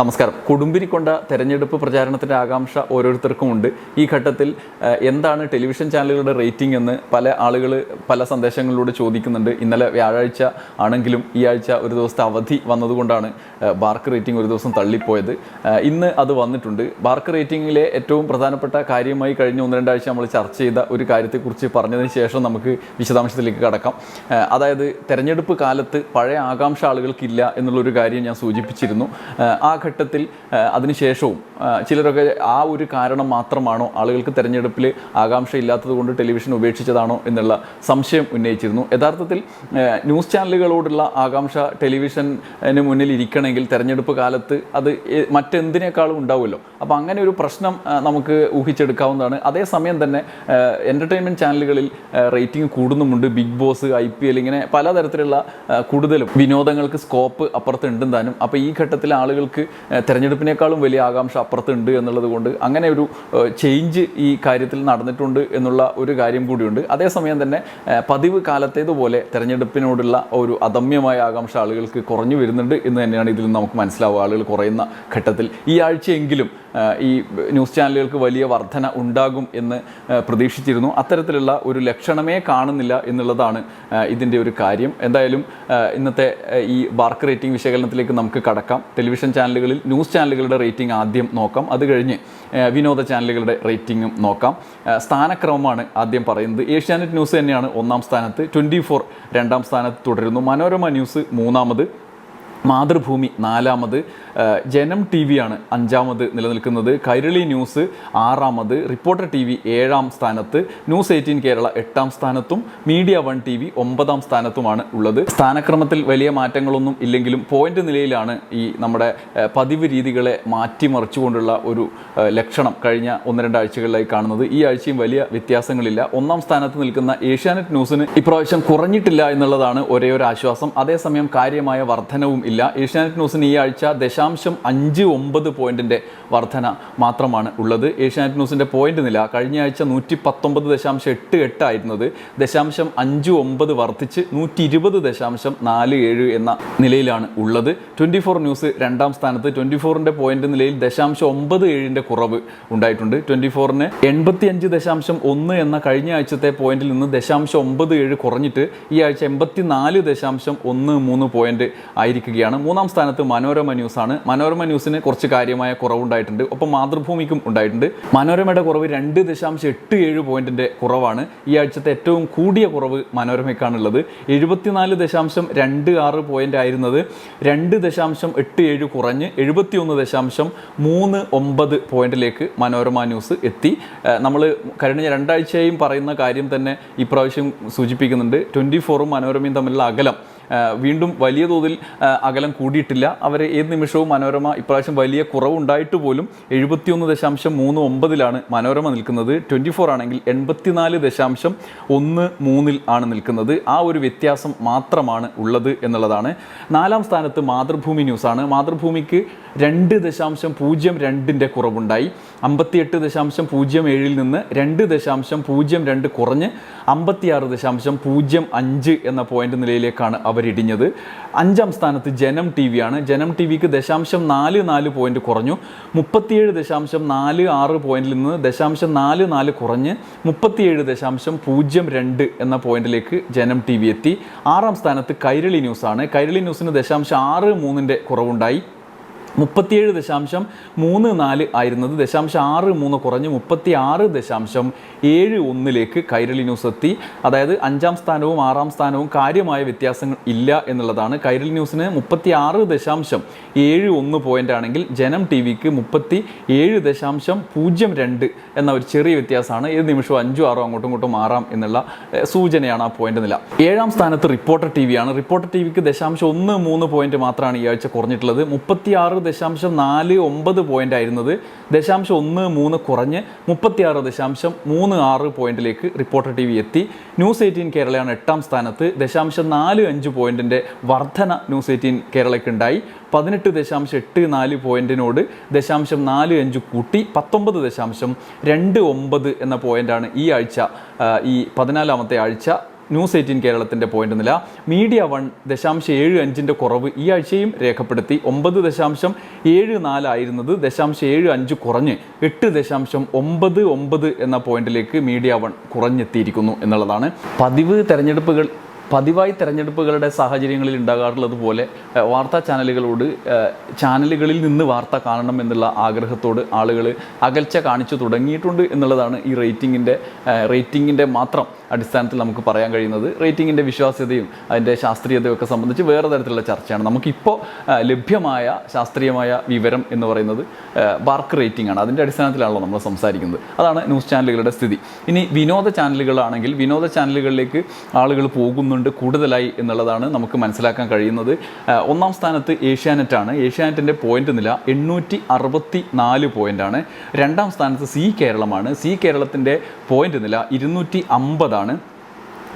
നമസ്കാരം. കൊടുമ്പിരിക്കൊണ്ട തെരഞ്ഞെടുപ്പ് പ്രചാരണത്തിന്റെ ആകാംക്ഷ ഓരോരുത്തർക്കും ഉണ്ട്. ഈ ഘട്ടത്തിൽ എന്താണ് ടെലിവിഷൻ ചാനലുകളുടെ റേറ്റിംഗ് എന്ന് പല ആളുകൾ പല സന്ദേശങ്ങളിലൂടെ ചോദിക്കുന്നുണ്ട്. ഇന്നലെ വ്യാഴാഴ്ച ആണെങ്കിലും ഈ ആഴ്ച ഒരു ദിവസത്തെ അവധി വന്നതുകൊണ്ടാണ് ബാർക്ക് റേറ്റിംഗ് ഒരു ദിവസം തള്ളിപ്പോയത്. ഇന്ന് അത് വന്നിട്ടുണ്ട്. ബാർക്ക് റേറ്റിംഗിലെ ഏറ്റവും പ്രധാനപ്പെട്ട കാര്യമായി കഴിഞ്ഞ ഒന്ന് രണ്ടാഴ്ച നമ്മൾ ചർച്ച ചെയ്ത ഒരു കാര്യത്തെക്കുറിച്ച് പറഞ്ഞതിന് ശേഷം നമുക്ക് വിശദാംശത്തിലേക്ക് കടക്കാം. അതായത് തെരഞ്ഞെടുപ്പ് കാലത്ത് പഴയ ആകാംക്ഷ ആളുകൾക്കില്ല എന്നുള്ളൊരു കാര്യം ഞാൻ സൂചിപ്പിച്ചിരുന്നു. ആ ഘട്ടത്തിൽ അതിനുശേഷവും ചിലരൊക്കെ ആ ഒരു കാരണം മാത്രമാണോ ആളുകൾക്ക് തിരഞ്ഞെടുപ്പിൽ ആകാംക്ഷ ഇല്ലാത്തത് കൊണ്ട് ടെലിവിഷൻ ഉപേക്ഷിച്ചതാണോ എന്നുള്ള സംശയം ഉന്നയിച്ചിരുന്നു. യഥാർത്ഥത്തിൽ ന്യൂസ് ചാനലുകളോടുള്ള ആകാംക്ഷ ടെലിവിഷന് മുന്നിൽ ഇരിക്കണമെങ്കിൽ തിരഞ്ഞെടുപ്പ് കാലത്ത് അത് മറ്റെന്തിനേക്കാളും ഉണ്ടാവുമല്ലോ. അപ്പോൾ അങ്ങനെ ഒരു പ്രശ്നം നമുക്ക് ഊഹിച്ചെടുക്കാവുന്നതാണ്. അതേസമയം തന്നെ എന്റർടൈൻമെന്റ് ചാനലുകളിൽ rating കൂടുന്നുമുണ്ട്. Bigg Boss I P L ഇങ്ങനെ പലതരത്തിലുള്ള കൂടുതലും വിനോദങ്ങൾക്ക് സ്കോപ്പ് അപ്പുറത്ത് താനും അപ്പോൾ ഈ ഘട്ടത്തിൽ ആളുകൾക്ക് തെരഞ്ഞെടുപ്പിനേക്കാളും വലിയ ആകാംക്ഷ അപ്പുറത്തുണ്ട് എന്നുള്ളത് കൊണ്ട് അങ്ങനെ ഒരു ചേഞ്ച് ഈ കാര്യത്തിൽ നടന്നിട്ടുണ്ട് എന്നുള്ള ഒരു കാര്യം കൂടിയുണ്ട്. അതേസമയം തന്നെ പതിവ് കാലത്തേതുപോലെ തെരഞ്ഞെടുപ്പിനോടുള്ള ഒരു അദമ്യമായ ആകാംക്ഷ ആളുകൾക്ക് കുറഞ്ഞു വരുന്നുണ്ട് എന്ന് തന്നെയാണ് ഇതിൽ നമുക്ക് മനസ്സിലാവുക. ആളുകൾ കുറയുന്ന ഘട്ടത്തിൽ ഈ ആഴ്ചയെങ്കിലും ഈ ന്യൂസ് ചാനലുകൾക്ക് വലിയ വർധന ഉണ്ടാകും എന്ന് പ്രതീക്ഷിച്ചിരുന്നു. അത്തരത്തിലുള്ള ഒരു ലക്ഷണമേ കാണുന്നില്ല എന്നുള്ളതാണ് ഇതിന്റെ ഒരു കാര്യം. എന്തായാലും ഇന്നത്തെ ഈ ബാർക്ക് റേറ്റിംഗ് വിശകലനത്തിലേക്ക് നമുക്ക് കടക്കാം. ടെലിവിഷൻ ചാനലുകളിൽ ന്യൂസ് ചാനലുകളുടെ റേറ്റിംഗ് ആദ്യം നോക്കാം. അത് കഴിഞ്ഞ് വിനോദ ചാനലുകളുടെ റേറ്റിംഗും നോക്കാം. സ്ഥാനക്രമമാണ് ആദ്യം പറയുന്നത്. ഏഷ്യാനെറ്റ് ന്യൂസ് തന്നെയാണ് ഒന്നാം സ്ഥാനത്ത്. ട്വന്റി ഫോർ രണ്ടാം സ്ഥാനത്ത് തുടരുന്നു. മനോരമ ന്യൂസ് മൂന്നാമത്. മാതൃഭൂമി നാലാമത് ജനം ടി ആണ് അഞ്ചാമത് നിലനിൽക്കുന്നത്. കൈരളി ന്യൂസ് ആറാമത് റിപ്പോർട്ടർ ടി വി ഏഴാം സ്ഥാനത്ത് ന്യൂസ് എയ്റ്റീൻ കേരള എട്ടാം സ്ഥാനത്തും മീഡിയ വൺ ടി വി ഒമ്പതാം സ്ഥാനത്തുമാണ് ഉള്ളത്. സ്ഥാനക്രമത്തിൽ വലിയ മാറ്റങ്ങളൊന്നും ഇല്ലെങ്കിലും പോയിന്റ് നിലയിലാണ് ഈ നമ്മുടെ പതിവ് രീതികളെ മാറ്റിമറിച്ചുകൊണ്ടുള്ള ഒരു ലക്ഷണം കഴിഞ്ഞ ഒന്ന് രണ്ടാഴ്ചകളിലായി കാണുന്നത്. ഈ ആഴ്ചയും വലിയ വ്യത്യാസങ്ങളില്ല. ഒന്നാം സ്ഥാനത്ത് നിൽക്കുന്ന ഏഷ്യാനെറ്റ് ന്യൂസിന് ഇപ്രാവശ്യം കുറഞ്ഞിട്ടില്ല എന്നുള്ളതാണ് ഒരേ ഒരു ആശ്വാസം അതേസമയം കാര്യമായ വർധനവും ഇല്ല. ഏഷ്യാനെറ്റ് ന്യൂസിന് ഈ ആഴ്ച ദശാംശം അഞ്ച് ഒമ്പത് പോയിന്റിന്റെ വർധന മാത്രമാണ് ഉള്ളത്. ഏഷ്യാനെറ്റ് ന്യൂസിന്റെ പോയിന്റ് നില കഴിഞ്ഞ ആഴ്ച നൂറ്റി പത്തൊമ്പത് ദശാംശം എട്ട് എട്ട് ആയിരുന്നത്. ദശാംശം അഞ്ച് ഒമ്പത് വർദ്ധിച്ച് നൂറ്റി ഇരുപത് ദശാംശം നാല് ഏഴ് എന്ന നിലയിലാണ് ഉള്ളത്. ട്വന്റി ഫോർ ന്യൂസ് രണ്ടാം സ്ഥാനത്ത്. ട്വന്റി ഫോറിന്റെ പോയിന്റ് നിലയിൽ ദശാംശം ഒമ്പത് ഏഴിന്റെ കുറവ് ഉണ്ടായിട്ടുണ്ട്. ട്വന്റി ഫോറിന് എൺപത്തി അഞ്ച് ദശാംശം ഒന്ന് എന്ന കഴിഞ്ഞ ആഴ്ചത്തെ പോയിന്റിൽ നിന്ന് ദശാംശം ഒമ്പത് ഏഴ് കുറഞ്ഞിട്ട് ഈ ആഴ്ച എൺപത്തി നാല് ദശാംശം ഒന്ന് മൂന്ന് പോയിന്റ് ആയിരിക്കുകയാണ് മൂന്നാം സ്ഥാനത്ത് മനോരമ ന്യൂസ് ആണ്. മനോരമ ന്യൂസിന് കുറച്ച് കാര്യമായ കുറവുണ്ടായിട്ടുണ്ട്. ഒപ്പം മാതൃഭൂമിക്കും ഉണ്ടായിട്ടുണ്ട്. മനോരമയുടെ കുറവ് രണ്ട് ദശാംശം എട്ട് ഏഴ് പോയിന്റിന്റെ കുറവാണ്. ഈ ആഴ്ചത്തെ ഏറ്റവും കൂടിയ കുറവ് മനോരമയ്ക്കാണുള്ളത്. എഴുപത്തിനാല് ദശാംശം രണ്ട് ആറ് പോയിന്റ് ആയിരുന്നത് രണ്ട് ദശാംശം എട്ട് ഏഴ് കുറഞ്ഞ് എഴുപത്തിയൊന്ന് ദശാംശം മൂന്ന് ഒമ്പത് പോയിന്റിലേക്ക് മനോരമ ന്യൂസ് എത്തി. നമ്മൾ കഴിഞ്ഞ രണ്ടാഴ്ചയും പറയുന്ന കാര്യം തന്നെ ഇപ്രാവശ്യം സൂചിപ്പിക്കുന്നുണ്ട്. ട്വന്റി ഫോറും മനോരമയും തമ്മിലുള്ള അകലം വീണ്ടും വലിയ തോതിൽ അകലം കൂടിയിട്ടില്ല. അവർ ഏത് നിമിഷവും മനോരമ ഇപ്രാവശ്യം വലിയ കുറവുണ്ടായിട്ട് പോലും എഴുപത്തിയൊന്ന് ദശാംശം മൂന്ന് ഒമ്പതിലാണ് മനോരമ നിൽക്കുന്നത്. ട്വന്റി ഫോർ ആണെങ്കിൽ എൺപത്തിനാല് ദശാംശം ഒന്ന് മൂന്നിൽ ആണ് നിൽക്കുന്നത്. ആ ഒരു വ്യത്യാസം മാത്രമാണ് ഉള്ളത് എന്നുള്ളതാണ്. നാലാം സ്ഥാനത്ത് മാതൃഭൂമി ന്യൂസാണ് മാതൃഭൂമിക്ക് രണ്ട് ദശാംശം പൂജ്യം രണ്ടിന്റെ കുറവുണ്ടായി. അമ്പത്തിയെട്ട് ദശാംശം പൂജ്യം ഏഴിൽ നിന്ന് രണ്ട് ദശാംശം പൂജ്യം രണ്ട് കുറഞ്ഞ് അമ്പത്തിയാറ് ദശാംശം പൂജ്യം അഞ്ച് എന്ന പോയിന്റ് നിലയിലേക്കാണ് അവരിടിഞ്ഞത് അഞ്ചാം സ്ഥാനത്ത് ജനം ടി വി ആണ്. ജനം ടി വിക്ക് ദശാംശം നാല് നാല് പോയിന്റ് കുറഞ്ഞു. മുപ്പത്തിയേഴ് ദശാംശം നാല് ആറ് പോയിന്റിൽ നിന്ന് ദശാംശം നാല് നാല് കുറഞ്ഞ് മുപ്പത്തിയേഴ് ദശാംശം പൂജ്യം രണ്ട് എന്ന പോയിന്റിലേക്ക് ജനം ടി വി എത്തി. ആറാം സ്ഥാനത്ത് കൈരളി ന്യൂസാണ് കൈരളി ന്യൂസിന് ദശാംശം ആറ് മൂന്നിന്റെ കുറവുണ്ടായി. മുപ്പത്തിയേഴ് ദശാംശം മൂന്ന് നാല് ആയിരുന്നത് ദശാംശം ആറ് മൂന്ന് കുറഞ്ഞ് മുപ്പത്തി ആറ് ദശാംശം ഏഴ് ഒന്നിലേക്ക് കൈരളി ന്യൂസ് എത്തി. അതായത് അഞ്ചാം സ്ഥാനവും ആറാം സ്ഥാനവും കാര്യമായ വ്യത്യാസങ്ങൾ ഇല്ല എന്നുള്ളതാണ്. കൈരളി ന്യൂസിന് മുപ്പത്തി ആറ് ദശാംശം ഏഴ് ഒന്ന് പോയിന്റ് ആണെങ്കിൽ ജനം ടി വിക്ക് മുപ്പത്തി ഏഴ് ദശാംശം പൂജ്യം രണ്ട് എന്ന ഒരു ചെറിയ വ്യത്യാസമാണ്. ഏത് നിമിഷവും അഞ്ചും ആറോ അങ്ങോട്ടും ഇങ്ങോട്ടും മാറാം എന്നുള്ള സൂചനയാണ് ആ പോയിന്റ് നില. ഏഴാം സ്ഥാനത്ത് റിപ്പോർട്ടർ ടി വിയാണ് റിപ്പോർട്ടർ ടി വിക്ക് ദശാംശം ഒന്ന് മൂന്ന് പോയിന്റ് മാത്രമാണ് ഈ ആഴ്ച കുറഞ്ഞിട്ടുള്ളത്. മുപ്പത്തി ആറ് ദശാംശം നാല് ഒമ്പത് പോയിന്റ് ആയിരുന്നത് ദശാംശം ഒന്ന് മൂന്ന് കുറഞ്ഞ് മുപ്പത്തിയാറ് ദശാംശം മൂന്ന് ആറ് പോയിന്റിലേക്ക് റിപ്പോർട്ടർ ടി വി എത്തി. ന്യൂസ് എയ്റ്റീൻ കേരളയാണ് എട്ടാം സ്ഥാനത്ത്. ദശാംശം നാല് അഞ്ച് പോയിന്റിന്റെ വർധന ന്യൂസ് എയ്റ്റീൻ കേരളയ്ക്ക് ഉണ്ടായി. പതിനെട്ട് ദശാംശം എട്ട് നാല് പോയിന്റിനോട് ദശാംശം നാല് അഞ്ച് കൂട്ടി പത്തൊമ്പത് ദശാംശം രണ്ട് ഒമ്പത് എന്ന പോയിന്റാണ് ഈ ആഴ്ച ഈ പതിനാലാമത്തെ ആഴ്ച ന്യൂസ് എയ്റ്റീൻ കേരളത്തിന്റെ പോയിന്റ് നില. മീഡിയ വൺ ദശാംശം ഏഴ് അഞ്ചിന്റെ കുറവ് ഈ ആഴ്ചയും രേഖപ്പെടുത്തി. ഒമ്പത് ദശാംശം ഏഴ് നാലായിരുന്നത് ദശാംശം ഏഴ് അഞ്ച് കുറഞ്ഞ് എട്ട് ദശാംശം ഒമ്പത് ഒമ്പത് എന്ന പോയിന്റിലേക്ക് മീഡിയ വൺ കുറഞ്ഞെത്തിയിരിക്കുന്നു എന്നുള്ളതാണ്. പതിവ് തെരഞ്ഞെടുപ്പുകൾ പതിവായി തെരഞ്ഞെടുപ്പുകളുടെ സാഹചര്യങ്ങളിൽ ഉണ്ടാകാറുള്ളത് പോലെ വാർത്താ ചാനലുകളോട് ചാനലുകളിൽ നിന്ന് വാർത്ത കാണണം എന്നുള്ള ആഗ്രഹത്തോട് ആളുകൾ അകൽച്ച കാണിച്ചു തുടങ്ങിയിട്ടുണ്ട് എന്നുള്ളതാണ് ഈ റേറ്റിങ്ങിന്റെ റേറ്റിങ്ങിന്റെ മാത്രം അടിസ്ഥാനത്തിൽ നമുക്ക് പറയാൻ കഴിയുന്നത് റേറ്റിങ്ങിന്റെ വിശ്വാസ്യതയും അതിന്റെ ശാസ്ത്രീയതയും ഒക്കെ സംബന്ധിച്ച് വേറെ തരത്തിലുള്ള ചർച്ചയാണ്. നമുക്കിപ്പോൾ ലഭ്യമായ ശാസ്ത്രീയമായ വിവരം എന്ന് പറയുന്നത് ബാർക്ക് റേറ്റിംഗ് ആണ്. അതിന്റെ അടിസ്ഥാനത്തിലാണല്ലോ നമ്മൾ സംസാരിക്കുന്നത്. അതാണ് ന്യൂസ് ചാനലുകളുടെ സ്ഥിതി. ഇനി വിനോദ ചാനലുകളാണെങ്കിൽ വിനോദ ചാനലുകളിലേക്ക് ആളുകൾ പോകുന്നുണ്ട് കൂടുതലായി എന്നുള്ളതാണ് നമുക്ക് മനസ്സിലാക്കാൻ കഴിയുന്നത്. ഒന്നാം സ്ഥാനത്ത് ഏഷ്യാനെറ്റാണ് ഏഷ്യാനെറ്റിന്റെ പോയിന്റ് നില എണ്ണൂറ്റി അറുപത്തി നാല് പോയിന്റാണ് രണ്ടാം സ്ഥാനത്ത് സി കേരളമാണ്. സി കേരളത്തിന്റെ പോയിന്റ് നില ഇരുന്നൂറ്റി അമ്പതാണ് உண்டான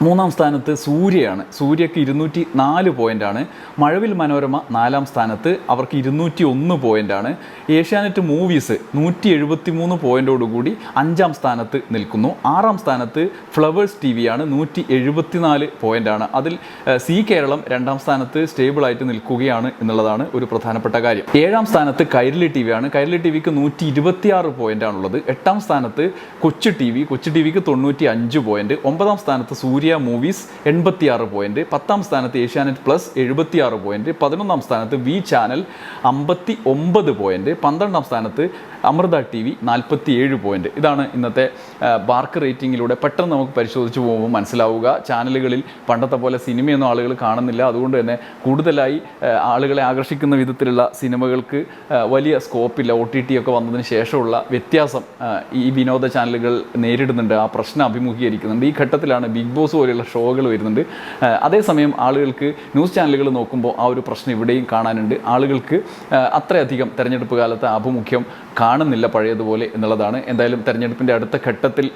മൂന്നാം സ്ഥാനത്ത് സൂര്യയാണ്. സൂര്യക്ക് ഇരുന്നൂറ്റി നാല് പോയിന്റാണ് മഴവിൽ മനോരമ നാലാം സ്ഥാനത്ത്. അവർക്ക് ഇരുന്നൂറ്റി ഒന്ന് പോയിന്റാണ് ഏഷ്യാനെറ്റ് മൂവീസ് നൂറ്റി എഴുപത്തി മൂന്ന് പോയിന്റോടുകൂടി അഞ്ചാം സ്ഥാനത്ത് നിൽക്കുന്നു. ആറാം സ്ഥാനത്ത് ഫ്ലവേഴ്സ് ടി വിയാണ് നൂറ്റി എഴുപത്തി നാല് പോയിന്റാണ് അതിൽ സി കേരളം രണ്ടാം സ്ഥാനത്ത് സ്റ്റേബിളായിട്ട് നിൽക്കുകയാണ് എന്നുള്ളതാണ് ഒരു പ്രധാനപ്പെട്ട കാര്യം. ഏഴാം സ്ഥാനത്ത് കൈരളി ടി വിയാണ് കൈരളി ടി വിക്ക് നൂറ്റി ഇരുപത്തിയാറ് പോയിന്റാണുള്ളത് എട്ടാം സ്ഥാനത്ത് Kochu T V Kochu T വിക്ക് തൊണ്ണൂറ്റി അഞ്ച് പോയിന്റ്. ഒമ്പതാം സ്ഥാനത്ത് സൂര്യ മൂവീസ് എൺപത്തിയാറ് പോയിന്റ് പത്താം സ്ഥാനത്ത് ഏഷ്യാനെറ്റ് പ്ലസ് എഴുപത്തിയാറ് പോയിന്റ് പതിനൊന്നാം സ്ഥാനത്ത് വി ചാനൽ അമ്പത്തി ഒമ്പത് പോയിന്റ് പന്ത്രണ്ടാം സ്ഥാനത്ത് അമൃത ടി വി നാൽപ്പത്തി ഏഴ് പോയിന്റ്. ഇതാണ് ഇന്നത്തെ ബാർക്ക് റേറ്റിങ്ങിലൂടെ പെട്ടെന്ന് നമുക്ക് പരിശോധിച്ച് പോകുമ്പോൾ മനസ്സിലാവുക. ചാനലുകളിൽ പണ്ടത്തെ പോലെ സിനിമയൊന്നും ആളുകൾ കാണുന്നില്ല. അതുകൊണ്ട് തന്നെ കൂടുതലായി ആളുകളെ ആകർഷിക്കുന്ന വിധത്തിലുള്ള സിനിമകൾക്ക് വലിയ സ്കോപ്പില്ല. ഒ ടി ടി ഒക്കെ വന്നതിന് ശേഷമുള്ള വ്യത്യാസം ഈ വിനോദ ചാനലുകൾ നേരിടുന്നുണ്ട്. ആ പ്രശ്നം അഭിമുഖീകരിക്കുന്നുണ്ട്. ഈ ഘട്ടത്തിലാണ് ബിഗ് ബോസ് പോലെയുള്ള ഷോകൾ വരുന്നുണ്ട്. അതേസമയം ആളുകൾക്ക് ന്യൂസ് ചാനലുകൾ നോക്കുമ്പോൾ ആ ഒരു പ്രശ്നം ഇവിടെയും കാണാനുണ്ട്. ആളുകൾക്ക് അത്രയധികം തെരഞ്ഞെടുപ്പ് കാലത്ത് ആഭിമുഖ്യം കാണുന്നില്ല പഴയതുപോലെ എന്നുള്ളതാണ്. എന്തായാലും തെരഞ്ഞെടുപ്പിന്റെ അടുത്ത ഘട്ടത്തിൽ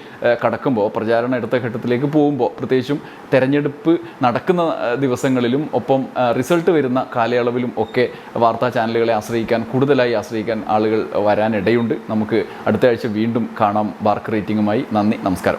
കടക്കുമ്പോൾ പ്രചാരണ അടുത്ത ഘട്ടത്തിലേക്ക് പോകുമ്പോൾ പ്രത്യേകിച്ചും തെരഞ്ഞെടുപ്പ് നടക്കുന്ന ദിവസങ്ങളിലും ഒപ്പം റിസൾട്ട് വരുന്ന കാലയളവിലും ഒക്കെ വാർത്താ ചാനലുകളെ ആശ്രയിക്കാൻ കൂടുതലായി ആശ്രയിക്കാൻ ആളുകൾ വരാനിടയുണ്ട്. നമുക്ക് അടുത്ത ആഴ്ച വീണ്ടും കാണാം. വാർക്ക് റേറ്റിംഗുമായി നന്ദി നമസ്കാരം.